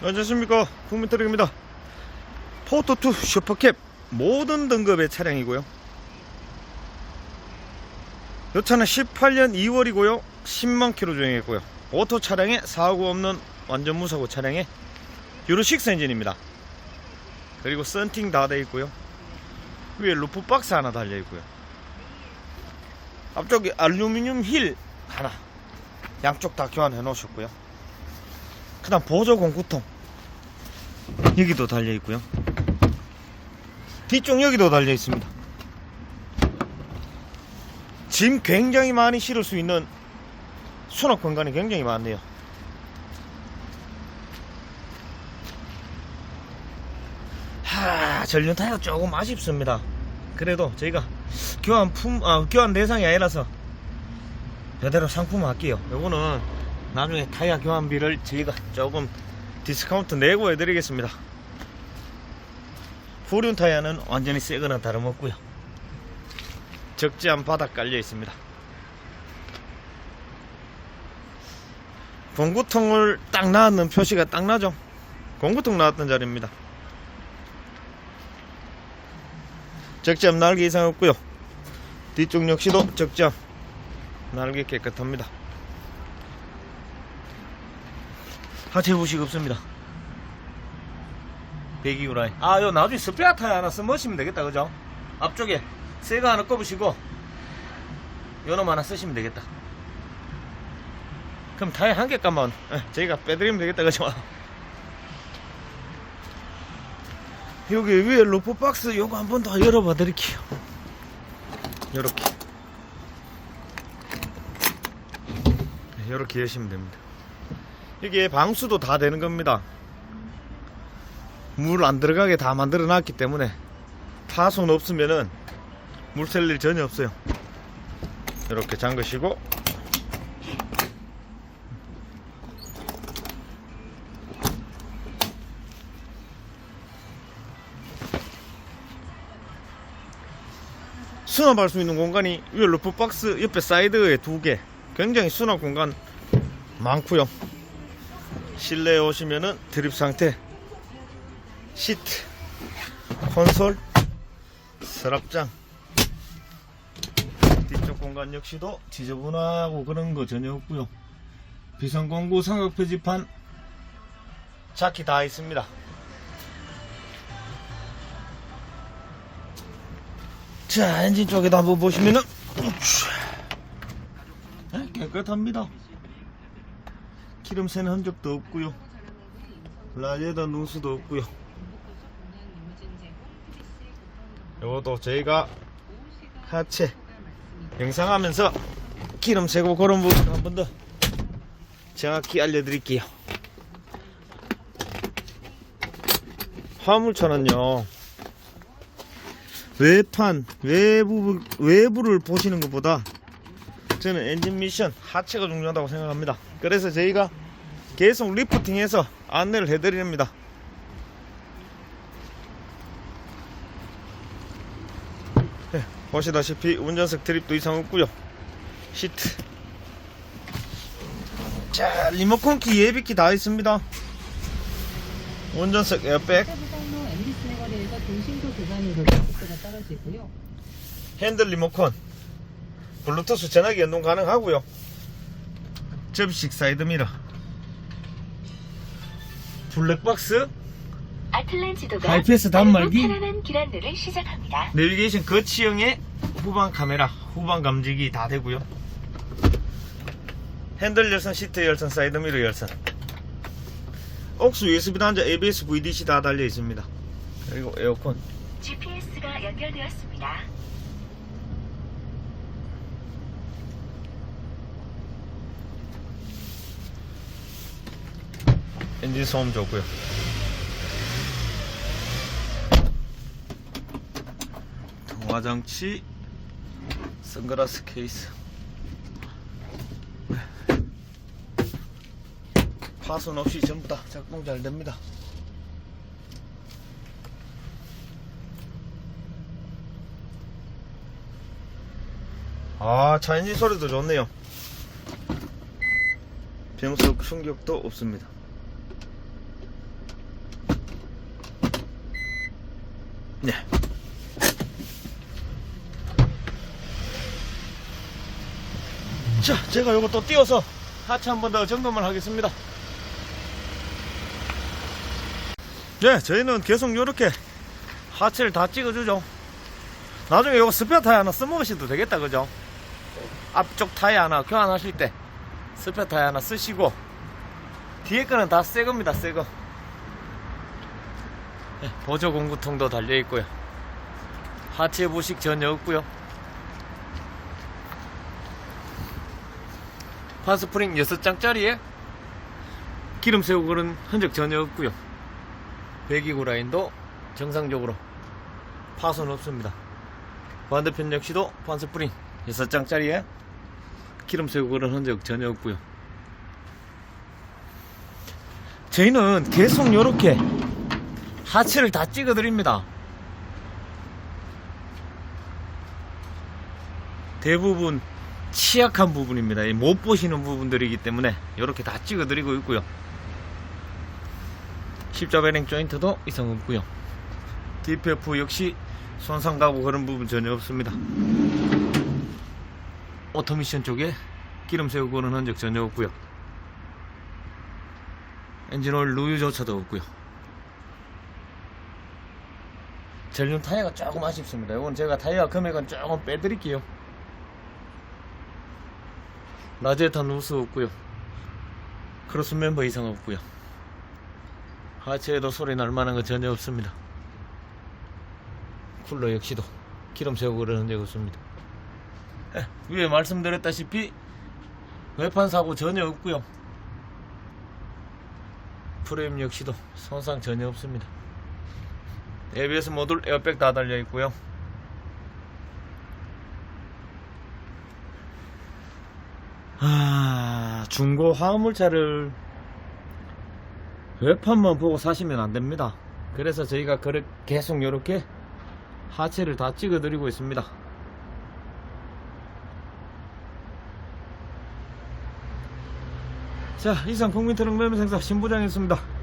안녕하십니까. 국민트럭입니다. 포토2 슈퍼캡 모든 등급의 차량이고요. 이 차는 18년 2월이고요. 10만 킬로 주행했고요. 오토 차량에 사고 없는 완전 무사고 차량에 유로 6 엔진입니다. 그리고 썬팅 다 되어 있고요. 위에 루프 박스 하나 달려 있고요. 앞쪽에 알루미늄 힐 하나 양쪽 다 교환해 놓으셨고요 그 다음 보조 공구통. 여기도 달려 있고요. 뒤쪽 여기도 달려 있습니다. 짐 굉장히 많이 실을 수 있는 수납 공간이 굉장히 많네요. 하 전륜 타이가 조금 아쉽습니다. 그래도 저희가 교환 품 아, 교환 대상이 아니라서 제대로 상품 할게요. 요거는 나중에 타이어 교환비를 저희가 조금 디스카운트 내고 해드리겠습니다. 후륜 타이어는 완전히 새거나 다름없고요. 적재한 바닥 깔려 있습니다. 공구통을 딱 나왔는 표시가 딱 나죠? 공구통 나왔던 자리입니다. 적재함 날개 이상 없고요. 뒤쪽 역시도 적재함 날개 깨끗합니다 하체 부식 없습니다. 배기구 라인 아요 나중에 스페어 타이어 하나 써보시면 되겠다 그죠? 앞쪽에 새거 하나 꼽으시고 요놈 하나 쓰시면 되겠다. 그럼 타이어 한 개값만 예, 저희가 빼드리면 되겠다 그죠? 여기 위에 루프 박스 요거 한 번 더 열어봐 드릴게요. 요렇게. 요렇게 여시면 됩니다 이게 방수도 다 되는 겁니다. 물 안 들어가게 다 만들어 놨기 때문에 파손 없으면은 물셀일 전혀 없어요. 이렇게 잠그시고. 수납할 수 있는 공간이 위에 루프 박스 옆에 사이드에 두개. 굉장히 수납 공간 많고요 실내에 오시면은 드립 상태 시트 콘솔 서랍장. 뒤쪽 공간 역시도 지저분하고 그런 거 전혀 없고요. 비상공구 삼각 표지판 자키 다 있습니다. 자 엔진 쪽에도 한번 보시면은 네, 깨끗합니다 기름 새는 흔적도 없고요. 라디에다 누수도 없고요. 요것도 저희가 하체 영상하면서 기름 새고 그런 부분 한 번 더 정확히 알려드릴게요. 화물차는요 외판 외부 외부를 보시는 것보다 저는 엔진 미션 하체가 중요하다고 생각합니다. 그래서 저희가 계속 리프팅해서 안내를 해드립니다. 네, 보시다시피 운전석 드립도 이상 없고요. 시트. 자, 리모컨 키 예비키 다 있습니다. 운전석 에어백. 핸들 리모컨, 블루투스 전화기 연동 가능하고요. 접식 사이드 미러, 블랙박스, 아틀란티도가 하이패스 단말기? 빠르고 편안한 길 안내를 시작합니다. 내비게이션 거치형의 후방 카메라, 후방 감지기 다 되고요. 핸들 열선, 시트 열선, 사이드 미러 열선. 옥수 USB 단자, ABS, VDC 다 달려 있습니다. 그리고 에어컨. GPS가 연결되었습니다. 엔진 소음 좋고요. 통화장치, 선글라스 케이스. 파손 없이 전부 다 작동 잘 됩니다. 아, 차 엔진 소리도 좋네요. 변속 충격도 없습니다. 네. 자, 제가 또 띄워서 하체 한 번 더 점검을 하겠습니다. 네, 저희는 계속 요렇게 하체를 다 찍어주죠. 나중에 요거 스페어 타이어 하나 써먹으셔도 되겠다, 그죠? 앞쪽 타이어 하나 교환하실 때 스페어 타이어 하나 쓰시고 뒤에 거는 다 새 겁니다, 새 거. 네, 보조 공구통도 달려 있고요. 하체 부식 전혀 없고요. 파스프링 6장짜리에 기름 새우 그런 흔적 전혀 없고요. 배기구 라인도 정상적으로 파손 없습니다. 반대편 역시도 파스프링 6장짜리에 기름 새우 그런 흔적 전혀 없고요. 저희는 계속 이렇게 하체를 다 찍어 드립니다. 대부분 취약한 부분입니다. 이못 보시는 부분들이기 때문에 이렇게 다 찍어 드리고 있고요. 십자 베링 조인트도 이상 없고요. DPF 역시 손상 가고 그런 부분 전혀 없습니다. 오토미션 쪽에 기름 세우고 그런 흔적 전혀 없고요. 엔진오일 누유조차도 없고요. 전륜 타이어가 조금 아쉽습니다. 이건 제가 타이어 금액은 조금 빼드릴게요. 라제타 누스 없고요. 크로스 멤버 이상 없고요. 하체에도 소리 날 만한 거 전혀 없습니다. 쿨러 역시도 기름 세우고 그러는 적 없습니다. 에, 위에 말씀드렸다시피 외판 사고 전혀 없고요. 프레임 역시도 손상 전혀 없습니다. ABS 모듈 에어백 다 달려 있고요. 아, 중고 화물차를 외판만 보고 사시면 안 됩니다. 그래서 저희가 계속 이렇게 하체를 다 찍어 드리고 있습니다. 자, 이상 국민트럭 매매 생사 신부장이었습니다.